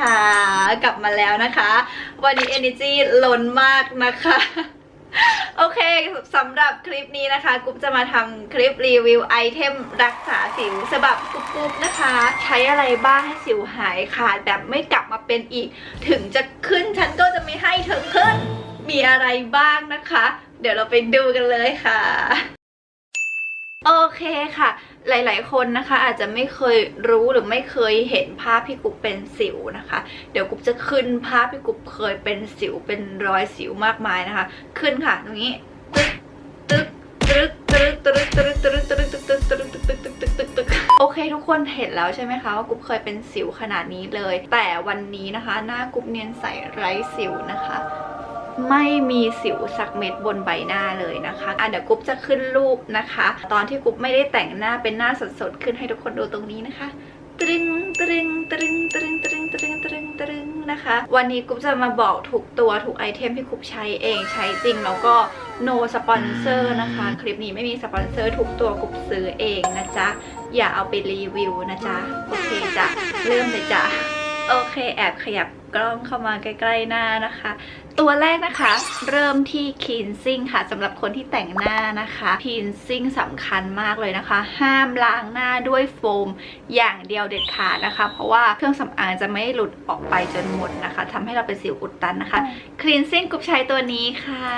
ช่องกรุบกรุบนะกลับมาแล้วนะคะ วันนี้ energy ล้นมากนะคะโอเคสำหรับคลิปนี้นะคะกรุ๊ปจะมาทำคลิปรีวิวไอเทมรักษาสิวฉบับกรุ๊ปๆนะคะ ใช้อะไรบ้างให้สิวหายขาดแบบไม่กลับมาเป็นอีก ถึงจะขึ้นฉันก็จะไม่ให้เธอขึ้น มีอะไรบ้างนะคะ เดี๋ยวเราไปดูกันเลยค่ะ โอเคค่ะ หลายๆ คนนะคะ อาจจะไม่เคยรู้หรือไม่เคยเห็นภาพพี่กุ๊บเป็นสิวนะคะ เดี๋ยวกุ๊บจะขึ้นภาพพี่กุ๊บเคยเป็นสิวเป็นรอยสิวมากมายนะคะ ขึ้นค่ะ ตรงนี้ตึ๊กตึ๊กตึ๊กตึ๊กตึ๊กตึ๊กตึ๊กตึ๊กตึ๊กตึ๊กตึ๊กตึ๊กตึ๊กตึ๊กตึ๊กตึ๊กตึ๊กโอเค ทุกคนเห็นแล้วใช่ไหมคะว่ากุ๊บเคยเป็นสิวขนาดนี้เลย แต่วันนี้นะคะ หน้ากุ๊บเนียนใสไร้สิวนะคะ ไม่มีสิวสักเม็ดบนใบหน้าเลยนะคะอะเดี๋ยวกุ๊บจะขึ้นรูปนะคะ ตอนที่กุ๊บไม่ได้แต่งหน้าเป็นหน้าสดๆขึ้นให้ทุกคนดูตรงนี้นะคะตรึงตรึงตรึงตรึงตรึงตรึงตรึงตรึงนะคะ วันนี้กุ๊บจะมาบอกถูกตัวถูกไอเทมที่กุ๊บใช้เองใช้จริงแล้วก็ no sponsor นะคะ คลิปนี้ไม่มีสปอนเซอร์ทุกตัวกุ๊บซื้อเองนะจ๊ะ อย่าเอาไปรีวิวนะจ๊ะ โอเคจ้ะ เริ่มเลยจ้ะ โอเคแอบขยับกล้องเข้ามาใกล้ ๆ หน้านะคะ ตัวแรกนะคะ เริ่มที่ cleansing ค่ะสำหรับคนที่แต่งหน้านะคะ cleansing สำคัญมากเลยนะคะ ห้ามล้างหน้าด้วยโฟมอย่างเดียวเด็ดขาดนะคะ เพราะว่าเครื่องสำอางจะไม่หลุดออกไปจนหมดนะคะทำให้เราเป็นสิวอุดตันนะคะ cleansing กุ๊บใช้ตัวนี้ค่ะ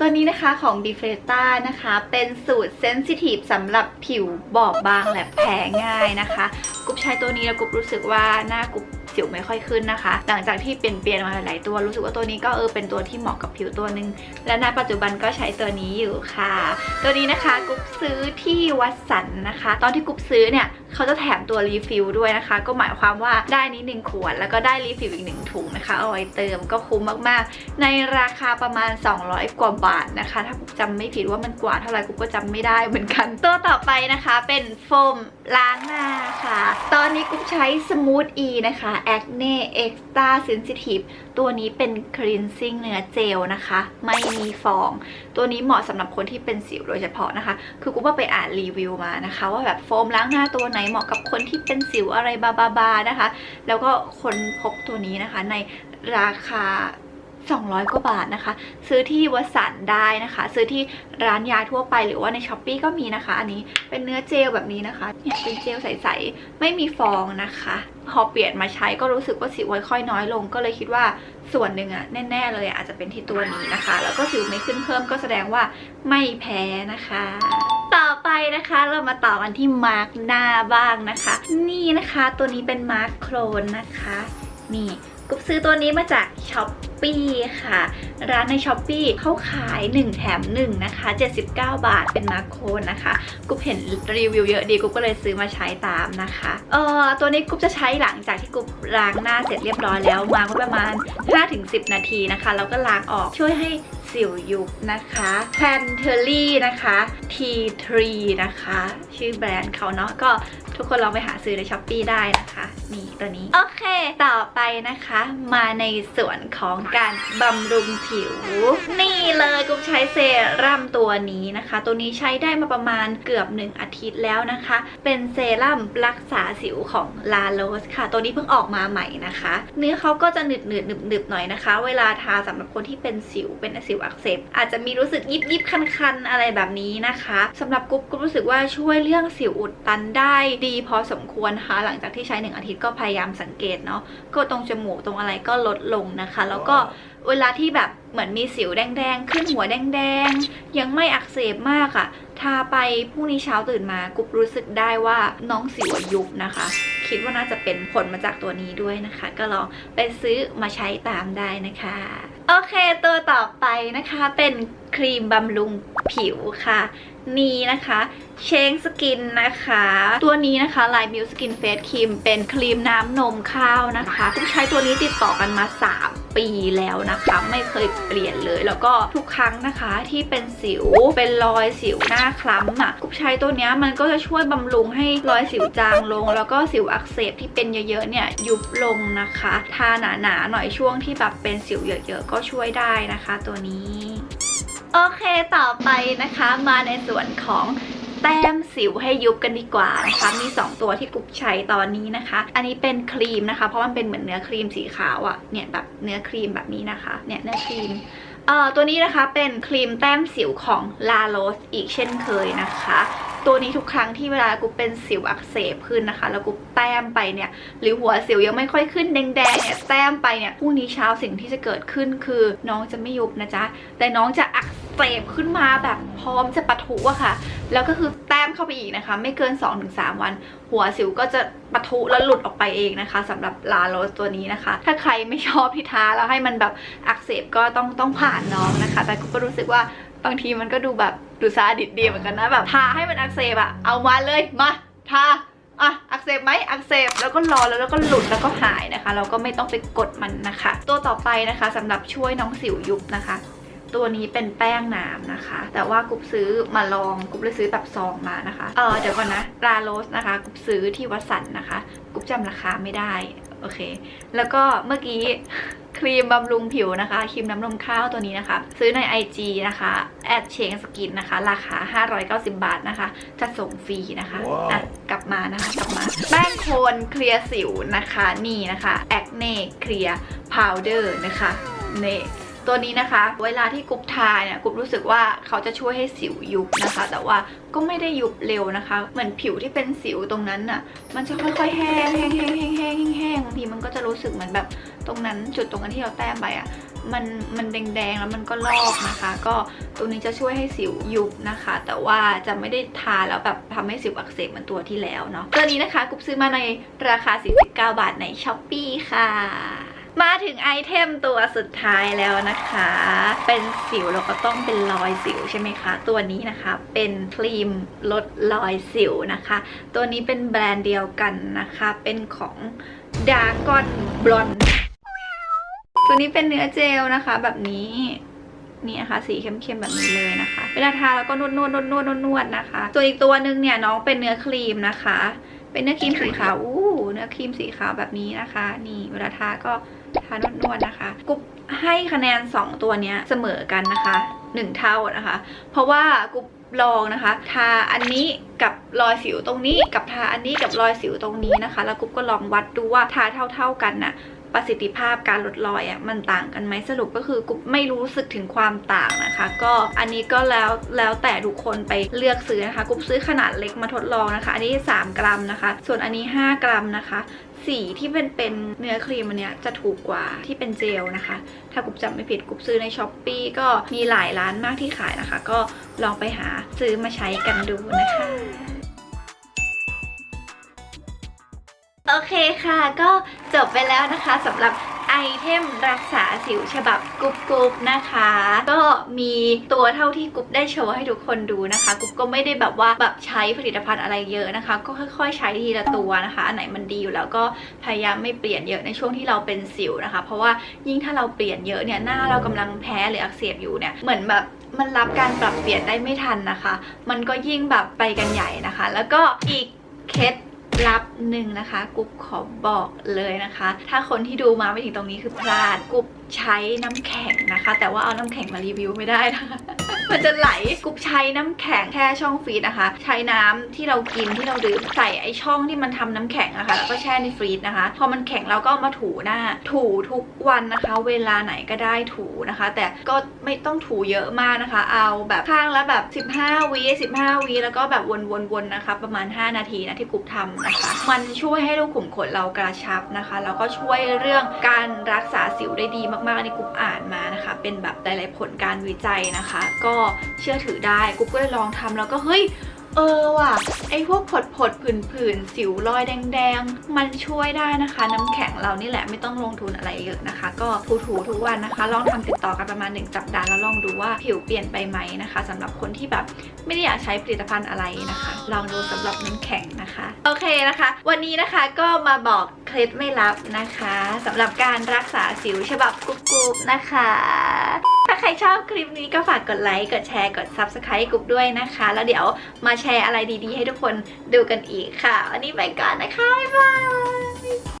ตัวนี้นะคะของ d e f l e t a นะคะ เป็นสูตร sensitive สำหรับผิวบอบบางและแพ้ง่ายนะคะกุ๊บใช้ตัวนี้แล้วกุ๊บรู้สึกว่าหน้ากุ๊บสิวไม่ค่อยขึ้นนะคะ หลังจากที่เปลี่ยนเปลี่ยนมาหลายตัวรู้สึกว่าตัวนี้ก็เออเป็นตัวที่เหมาะกับผิวตัวหนึ่งและณปัจจุบันก็ใช้ตัวนี้อยู่ค่ะ ตัวนี้นะคะกุ๊บซื้อที่วัดสันนะคะ ตอนที่กุ๊บซื้อเนี่ยเขาจะแถมตัวรีฟิลด้วยนะคะ ก็หมายความว่าได้นี้หนึ่งขวด แล้วก็ได้รีฟิลอีกหนึ่งถุงนะคะเอาไว้เติมก็คุ้มมากๆ ในราคาประมาณ 200 กว่าบาทนะคะ ถ้ากุ๊บจำไม่ผิดว่ามันกว่าเท่าไหร่กุ๊บก็จำไม่ได้เหมือนกัน ตัวต่อไปนะคะเป็นโฟมล้างหน้าค่ะ ตอนนี้กุ๊บใช้ Smooth E นะคะ Acne Extra Sensitive ตัวนี้เป็น cleansing เนื้อเจลนะคะ ไม่มีฟอง ตัวนี้เหมาะสำหรับคนที่เป็นสิวโดยเฉพาะนะคะ คือกูว่าไปอ่านรีวิวมานะคะ ว่าแบบโฟมล้างหน้าตัวไหนเหมาะกับคนที่เป็นสิวอะไรบาบาๆนะคะ แล้วก็คนพบตัวนี้นะคะในราคา 200 กว่าบาทนะคะ ซื้อที่วัสันได้นะคะ ซื้อที่ร้านยาทั่วไปหรือว่าในช้อปปีก็มีนะคะ อันนี้เป็นเนื้อเจลแบบนี้นะคะเนี่ยเป็นเจลใสๆ ไม่มีฟองนะคะ พอเปลี่ยนมาใช้ก็รู้สึกว่าสิวค่อยน้อยลง ก็เลยคิดว่าส่วนหนึ่งอะแน่ๆเลยอะอาจจะเป็นที่ตัวนี้นะคะ แล้วก็สิวไม่ขึ้นเพิ่มก็แสดงว่าไม่แพ้นะคะต่อไปนะคะเรามาต่อกันที่มาร์กหน้าบ้างนะคะ นี่นะคะตัวนี้เป็นมาร์กโคลนนะคะ นี่ กุ๊บซื้อตัวนี้มาจากช้อปปีค่ะ ร้านในช้อปปีเขาขาย 1 แถม 1 นะคะ 79 บาทเป็นมาร์โคนนะคะกุ๊บเห็นรีวิวเยอะดีกุ๊บก็เลยซื้อมาใช้ตามนะคะเอ่อตัวนี้กุ๊บจะใช้หลังจากที่กุ๊บล้างหน้าเสร็จเรียบร้อยแล้วมาก็ประมาณ 5-10 นาทีนะคะ แล้วก็ล้างออกช่วยให้สิวยุบนะคะแพนเทอรี่นะคะ T3 นะคะ ชื่อแบรนด์เขาเนาะก็ทุกคนลองไปหาซื้อในช้อปปีได้นะคะ นี่ตัวนี้ โอเค ต่อไปนะคะ มาในส่วนของการบำรุงผิว นี่เลยกุ๊บใช้เซรั่มตัวนี้นะคะ ตัวนี้ใช้ได้มาประมาณเกือบ 1 อาทิตย์แล้วนะคะ เป็นเซรั่มรักษาสิวของลาโลสค่ะ ตัวนี้เพิ่งออกมาใหม่นะคะ เนื้อเขาก็จะหนืดหนืดหนึบหนึบๆหน่อยนะคะ เวลาทาสำหรับคนที่เป็นสิวเป็นสิวอักเสบอาจจะมีรู้สึกยิบยิบคันคันๆอะไรแบบนี้นะคะสำหรับกุ๊บกุ๊บรู้สึกว่าช่วยเรื่องสิวอุดตันได้ดีพอสมควรนะคะหลังจากที่ใช้หนึ่งอาทิตย์ก็พยายามสังเกตเนาะก็ตรงจมูกตรงอะไรก็ลดลงนะคะ แล้วก็เวลาที่แบบเหมือนมีสิวแดงๆ ขึ้นหัวแดงๆ ยังไม่อักเสบมากอะ่ะ ทาไปพรุ่งนี้เช้าตื่นมากุ๊บรู้สึกได้ว่าน้องสิวยุบนะคะ คิดว่าน่าจะเป็นผลมาจากตัวนี้ด้วยนะคะ ก็ลองไปซื้อมาใช้ตามได้นะคะ โอเคตัวต่อไปนะคะเป็นครีมบำรุงผิวค่ะ นี่นะคะเชงสกินนะคะ ตัวนี้นะคะไลายมิวสกินเฟสครีมเป็นครีมน้ำนมข้าวนะคะกุ๊บใช้ตัวนี้ติดต่อกันมา 3 ปีแล้วนะคะ ไม่เคยเปลี่ยนเลย แล้วก็ทุกครั้งนะคะที่เป็นสิวเป็นรอยสิวหน้าคล้ำอะกุ๊บใช้ตัวเนี้ยมันก็จะช่วยบำรุงให้รอยสิวจางลง แล้วก็สิวอักเสบที่เป็นเยอะๆเนี่ยยุบลงนะคะ ทาหนาๆหน่อยช่วงที่แบบเป็นสิวเยอะๆก็ช่วยได้นะคะ ตัวนี้ โอเคต่อไปนะคะมาในส่วนของแต้มสิวให้ยุบกันดีกว่านะคะ มี 2 ตัวที่กุ๊บใช้ตอนนี้นะคะ อันนี้เป็นครีมนะคะ เพราะมันเป็นเหมือนเนื้อครีมสีขาวอะ่ะ เนี่ยแบบเนื้อครีมแบบนี้นะคะ เนี่ยเนื้อครีมเอ่อตัวนี้นะคะเป็นครีมแต้มสิวของลาโรสอีกเช่นเคยนะคะ ตัวนี้ทุกครั้งที่เวลากูเป็นสิวอักเสบขึ้นนะคะ แล้วกูแต้มไปเนี่ย หรือหัวสิวยังไม่ค่อยขึ้นแดงๆเนี่ยแต้มไปเนี่ยพรุ่งนี้เช้าสิ่งที่จะเกิดขึ้นคือน้องจะไม่ยุบนะจ๊ะ แต่น้องจะอักเสบขึ้นมาแบบพร้อมจะปะทุอะค่ะ แล้วก็คือแต้มเข้าไปอีกนะคะ ไม่เกิน 2-3 วัน หัวสิวก็จะปะทุแล้วหลุดออกไปเองนะคะสำหรับลาโรสตัวนี้นะคะ ถ้าใครไม่ชอบที่ทาแล้วให้มันแบบอักเสบก็ต้องต้องผ่านน้องนะคะ แต่กูก็รู้สึกว่าบางทีมันก็ดูแบบ ดูซาดิสดีเหมือนกันนะแบบทาให้มันอักเสบอะเอามาเลยมาทาอะอักเสบไหมอักเสบแล้วก็รอแล้วแล้วก็หลุดแล้วก็หายนะคะ เราก็ไม่ต้องไปกดมันนะคะ ตัวต่อไปนะคะสำหรับช่วยน้องสิวยุบนะคะ ตัวนี้เป็นแป้งน้ำนะคะ แต่ว่ากุ๊บซื้อมาลองกุ๊บเลยซื้อแบบซองมานะคะเออเดี๋ยวก่อนนะลาโรสนะคะกุ๊บซื้อที่วัดสันนะคะกุ๊บจำราคาไม่ได้โอเค แล้วก็เมื่อกี้ ครีมบำรุงผิวนะคะครีมน้ำนมข้าวตัวนี้นะคะ ซื้อใน IG นะคะแอดเชงสกินนะคะ ราคา 590 บาทนะคะ จะส่งฟรีนะคะว้าวอะกลับมานะคะกลับมาแป้งโคนเคลียร์สิวนะคะ นี่นะคะแอคเน่เคลียร์พาวเดอร์นะคะนี่ตัวนี้นะคะ เวลาที่กรุบทาเนี่ยกรุบรู้สึกว่าเขาจะช่วยให้สิวยุบนะคะ แต่ว่าก็ไม่ได้ยุบเร็วนะคะ เหมือนผิวที่เป็นสิวตรงนั้นน่ะ มันจะค่อยๆแห้งแห้งแห้งแห้งแห้งแห้งบางทีมันก็จะรู้สึกเหมือนแบบ ตรงนั้นจุดตรงนั้นที่เราแต้มไปอะมันมันแดงๆแล้วมันก็ลอกนะคะ ก็ตัวนี้จะช่วยให้สิวยุบนะคะ แต่ว่าจะไม่ได้ทาแล้วแบบทำให้สิวอักเสบเหมือนตัวที่แล้วเนาะตัวนี้นะคะกุ๊บซื้อมาในราคา 49 บาทในช้อปปีค่ะมาถึงไอเทมตัวสุดท้ายแล้วนะคะ เป็นสิวเราก็ต้องเป็นรอยสิวใช่ไหมคะ ตัวนี้นะคะเป็นครีมลดรอยสิวนะคะ ตัวนี้เป็นแบรนด์เดียวกันนะคะ เป็นของ d a r g o n Blonde ตัวนี้เป็นเนื้อเจลนะคะ แบบนี้นี่นะคะสีเข้มๆแบบนี้เลยนะคะเวลาทาแล้วก็นวดนวดนวดนวดนวดนะคะตัวอีกตัวหนึ่งเนี่ยน้องเป็นเนื้อครีมนะคะ เป็นเนื้อครีมสีขาวอู้เนื้อครีมสีขาวแบบนี้นะคะ นี่เวลาทาก็ทานวดนวดนะคะกุ๊บให้คะแนน 2 ตัวเนี้ยเสมอกันนะคะ 1 เท่านะคะ เพราะว่ากุ๊บลองนะคะ ทาอันนี้กับรอยสิวตรงนี้ กับทาอันนี้กับรอยสิวตรงนี้นะคะ แล้วกุ๊บก็ลองวัดดูว่าทาเท่า ๆกันน่ะ ประสิทธิภาพการลดรอยอะมันต่างกันไหมสรุปก็คือกุ๊บไม่รู้สึกถึงความต่างนะคะ ก็อันนี้ก็แล้วแล้วแต่ทุกคนไปเลือกซื้อนะคะกุ๊บซื้อขนาดเล็กมาทดลองนะคะ อันนี้ 3 กรัมนะคะ ส่วนอันนี้ 5 กรัมนะคะสีที่เป็นเป็นเนื้อครีมอันเนี้ยจะถูกกว่าที่เป็นเจลนะคะ ถ้ากุ๊บจำไม่ผิดกุ๊บซื้อในช้อปปีก็มีหลายร้านมากที่ขายนะคะ ก็ลองไปหาซื้อมาใช้กันดูนะคะ โอเคค่ะก็จบไปแล้วนะคะสำหรับไอเทมรักษาสิวฉบับกรุบกรุบนะคะ ก็มีตัวเท่าที่กรุบได้โชว์ให้ทุกคนดูนะคะกรุบก็ไม่ได้แบบว่าแบบใช้ผลิตภัณฑ์อะไรเยอะนะคะ ก็ค่อยๆ ใช้ทีละตัวนะคะอันไหนมันดีอยู่แล้วก็พยายามไม่เปลี่ยนเยอะในช่วงที่เราเป็นสิวนะคะ เพราะว่ายิ่งถ้าเราเปลี่ยนเยอะเนี่ยหน้าเรากำลังแพ้หรืออักเสบอยู่เนี่ยเหมือนแบบมันรับการปรับเปลี่ยนได้ไม่ทันนะคะ มันก็ยิ่งแบบไปกันใหญ่นะคะ แล้วก็อีกเคล็ด ลับหนึ่งนะคะกุ๊บขอบอกเลยนะคะ ถ้าคนที่ดูมาไม่ถึงตรงนี้คือพลาดกุ๊บใช้น้ำแข็งนะคะ แต่ว่าเอาน้ำแข็งมารีวิวไม่ได้นะคะ มันจะไหลกุบใช้น้ำแข็งแค่ช่องฟรีซนะคะ ใช้น้ำที่เรากินที่เราดื่มใส่ไอช่องที่มันทำน้ำแข็งอะคะแล้วก็แช่ในฟรีซนะคะ พอมันแข็งเราก็ามาถูหน้า ถูทุกวันนะคะ เวลาไหนก็ได้ถูนะคะ แต่ก็ไม่ต้องถูเยอะมากนะคะ เอาแบบข้างละแบบ 15วิ15วิแล้วก็แบบวนๆๆนะคะ ประมาณ 5 นาทีนะที่กุบทำนะคะ มันช่วยให้รูขุมขนเรากระชับนะคะ แล้วก็ช่วยเรื่องการรักษาสิวได้ดีมากๆอันกุบอ่านมานะคะ เป็นแบบหลายๆผลการวิจัยนะคะ ก็เชื่อถือได้กุ๊บก็เลยลองทำแล้วก็เฮ้ยเออว่ะไอพวกผดผดผื่นผื่นสิวรอยแดงๆ มันช่วยได้นะคะ น้ำแข็งเรานี่แหละไม่ต้องลงทุนอะไรเยอะนะคะ ก็ถูๆทุกวันนะคะ ลองทำติดต่อกันประมาณ1สัปดาห์แล้วลองดูว่าผิวเปลี่ยนไปไหมนะคะสำหรับคนที่แบบไม่ได้อยากใช้ผลิตภัณฑ์อะไรนะคะ ลองดูสำหรับน้ำแข็งนะคะ โอเคนะคะ วันนี้นะคะก็มาบอก เคล็ดไม่ลับนะคะสำหรับการรักษาสิวฉบับกรุบๆนะคะ ถ้าใครชอบคลิปนี้ก็ฝากกดไลค์ กดแชร์ กด Subscribe กรุ๊ปด้วยนะคะ แล้วเดี๋ยวมาแชร์อะไรดีๆ ให้ทุกคนดูกันอีกค่ะ วันนี้ไปก่อนนะคะ บ๊ายบาย